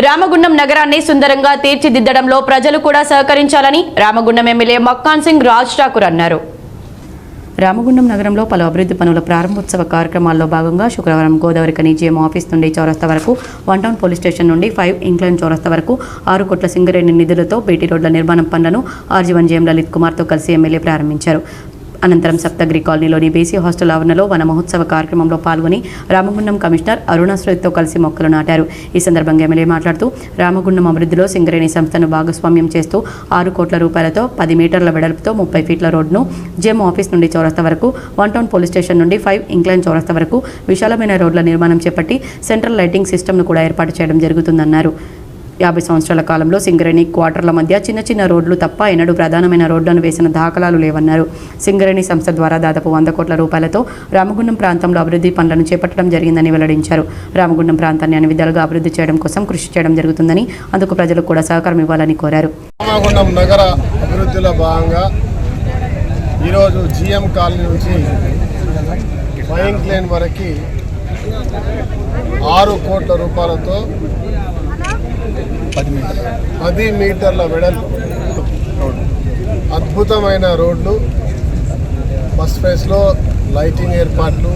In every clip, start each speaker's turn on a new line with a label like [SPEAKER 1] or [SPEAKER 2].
[SPEAKER 1] రామగుండం నగరాన్ని సుందరంగా తీర్చిదిద్దడంలో ప్రజలు కూడా సహకరించాలని రామగుండం ఎమ్మెల్యే మక్కాన్ సింగ్ రాజ్ ఠాకూర్ అన్నారు. రామగుండం నగరంలో పలు అభివృద్ధి పనుల ప్రారంభోత్సవ కార్యక్రమాల్లో భాగంగా శుక్రవారం గోదావరి కనీజీఎం ఆఫీస్ నుండి చౌరస్తా వరకు వన్ టౌన్ పోలీస్ స్టేషన్ నుండి ఫైవ్ ఇంక్లైన్ చౌరస్తా వరకు ఆరు కోట్ల సింగరేణి నిధులతో బీటీ రోడ్ల నిర్మాణం పనులను ఆర్జీవన్ జేఎం లలిత్ కుమార్తో కలిసి ఎమ్మెల్యే ప్రారంభించారు. అనంతరం సప్తగిరి కాలనీలోని బీసీ హాస్టల్ ఆవరణలో వన మహోత్సవ కార్యక్రమంలో పాల్గొని రామగుండం కమిషనర్ అరుణాశ్రయ్తో కలిసి మొక్కలు నాటారు. ఈ సందర్భంగా ఎమ్మెల్యే మాట్లాడుతూ రామగుండం అభివృద్ధిలో సింగరేణి సంస్థను భాగస్వామ్యం చేస్తూ ఆరు కోట్ల రూపాయలతో పది మీటర్ల వెడల్పుతో ముప్పై ఫీట్ల రోడ్ను జెమ్ ఆఫీస్ నుండి చౌరస్తా వరకు వన్ టౌన్ పోలీస్ స్టేషన్ నుండి ఫైవ్ ఇంక్లైన్ చౌరస్తా వరకు విశాలమైన రోడ్ల నిర్మాణం చేపట్టి సెంట్రల్ లైటింగ్ సిస్టమ్ను కూడా ఏర్పాటు చేయడం జరుగుతుందన్నారు. యాభై సంవత్సరాల కాలంలో సింగరేణి క్వార్టర్ల మధ్య చిన్న చిన్న రోడ్లు తప్ప ఎన్నడూ ప్రధానమైన రోడ్లను వేసిన దాఖలాలు లేవన్నారు. సింగరేణి సంస్థ ద్వారా దాదాపు వంద కోట్ల రూపాయలతో రామగుండం ప్రాంతంలో అభివృద్ధి పనులను చేపట్టడం జరిగిందని వెల్లడించారు. రామగుండం ప్రాంతాన్ని అన్ని విధాలుగా అభివృద్ధి చేయడం కోసం కృషి చేయడం జరుగుతుందని అందుకు ప్రజలకు కూడా సహకారం ఇవ్వాలని కోరారు.
[SPEAKER 2] రామగుండం నగర అభివృద్ధిలో భాగంగా ఈరోజు జిఎం కాలనీ నుంచి ఫైన్ క్లేన్ వరకు ఆరు కోట్ల రూపాయలతో పది మీటర్ల. వెడల్పు రోడ్డు. అద్భుతమైన రోడ్లు. ఫస్ట్ ఫేజ్లో లైటింగ్ ఏర్పాట్లు.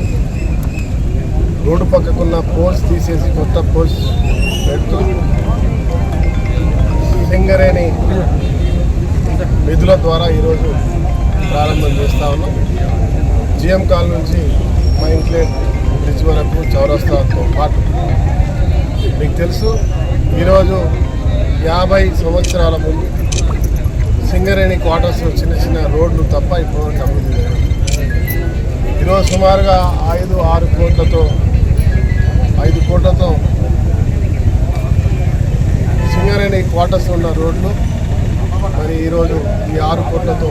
[SPEAKER 2] రోడ్డు పక్కకున్న పోల్స్ తీసేసి కొత్త పోల్స్ పెడుతూ సింగరేణి నిధుల ద్వారా ఈరోజు ప్రారంభం చేస్తా ఉన్నాం. జిఎం కాల్ నుంచి మా ఇంట్లో బ్రిడ్జ్ వరకు చౌరస్తాతో పాటు. మీకు తెలుసు ఈరోజు యాభై సంవత్సరాల ముందు సింగరేణి క్వార్టర్స్లో చిన్న చిన్న రోడ్లు తప్ప ఇప్పటివరకు అభివృద్ధి లేదు. ఈరోజు సుమారుగా ఐదు ఆరు కోట్లతో ఐదు కోట్లతో సింగరేణి క్వార్టర్స్ ఉన్న రోడ్లు మరి ఈరోజు ఈ ఆరు కోట్లతో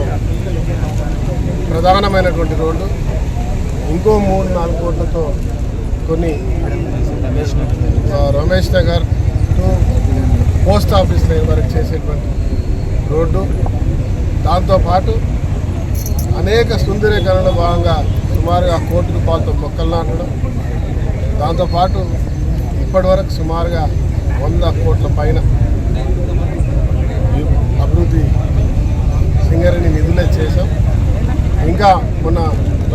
[SPEAKER 2] ప్రధానమైనటువంటి రోడ్లు ఇంకో మూడు నాలుగు కోట్లతో కొన్ని Ramesh Nagar to post office line వరకు చేసేటువంటి రోడ్డు. దాంతోపాటు అనేక సుందరీకరణ భాగంగా సుమారుగా కోటికి రూపాయలతో మొక్కలు నాటడం దాంతోపాటు ఇప్పటి వరకు సుమారుగా వంద కోట్ల పైన అభివృద్ధి సింగరేణి నిధులే చేశాం. ఇంకా మొన్న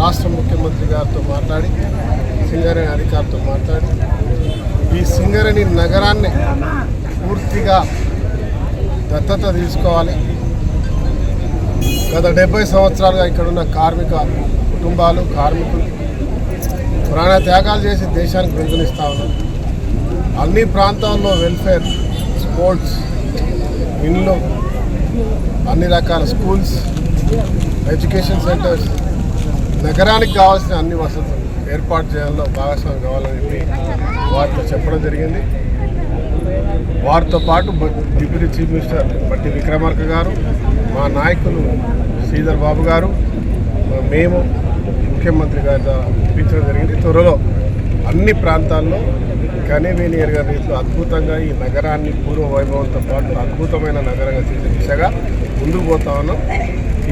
[SPEAKER 2] రాష్ట్ర ముఖ్యమంత్రి గారితో మాట్లాడి సింగరేణి అధికారితో మాట్లాడి ఈ సింగరేణి నగరాన్ని పూర్తిగా దత్తత తీసుకోవాలి. గత డెబ్బై సంవత్సరాలుగా ఇక్కడున్న కార్మిక కుటుంబాలు కార్మికులు ప్రాణ త్యాగాలు చేసి దేశానికి వెలుగునిస్తా ఉన్నారు. అన్ని ప్రాంతాల్లో వెల్ఫేర్ స్పోర్ట్స్ ఇండ్లు అన్ని రకాల స్కూల్స్ ఎడ్యుకేషన్ సెంటర్స్ నగరానికి కావాల్సిన అన్ని వసతులు ఏర్పాటు చేయడంలో భాగస్వామి కావాలని చెప్పి వారితో చెప్పడం జరిగింది. వారితో పాటు డిప్యూటీ చీఫ్ మినిస్టర్ బట్టి విక్రమార్క గారు మా నాయకులు శ్రీధర్ బాబు గారు మేము ముఖ్యమంత్రి గారితో ఇప్పించడం జరిగింది. త్వరలో అన్ని ప్రాంతాల్లో కనీవేని గారి రీతిలో అద్భుతంగా ఈ నగరాన్ని పూర్వ వైభవంతో పాటు అద్భుతమైన నగరంగా చేసే దిశగా ముందుకు పోతా ఉన్నాం.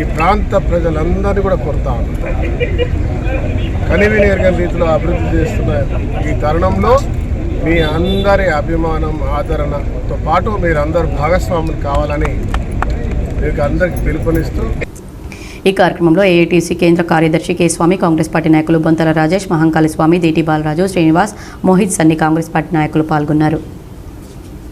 [SPEAKER 2] ఈ ప్రాంత ప్రజలందరినీ కూడా కొడతా ఉన్నాం. రీతిలో అభివృద్ధి చేస్తున్న ఈ తరుణంలో మీ అందరి అభిమానం ఆదరణతో పాటు మీరందరూ భాగస్వాములు కావాలని మీకు అందరికి పిలుపునిస్తూ
[SPEAKER 1] ఈ కార్యక్రమంలో ఏఐటీసీ కేంద్ర కార్యదర్శి కె స్వామి కాంగ్రెస్ పార్టీ నాయకులు బొంతల రాజేష్ మహంకాళి స్వామి దేటి బాలరాజు శ్రీనివాస్ మోహిత్ సన్ని కాంగ్రెస్ పార్టీ నాయకులు పాల్గొన్నారు.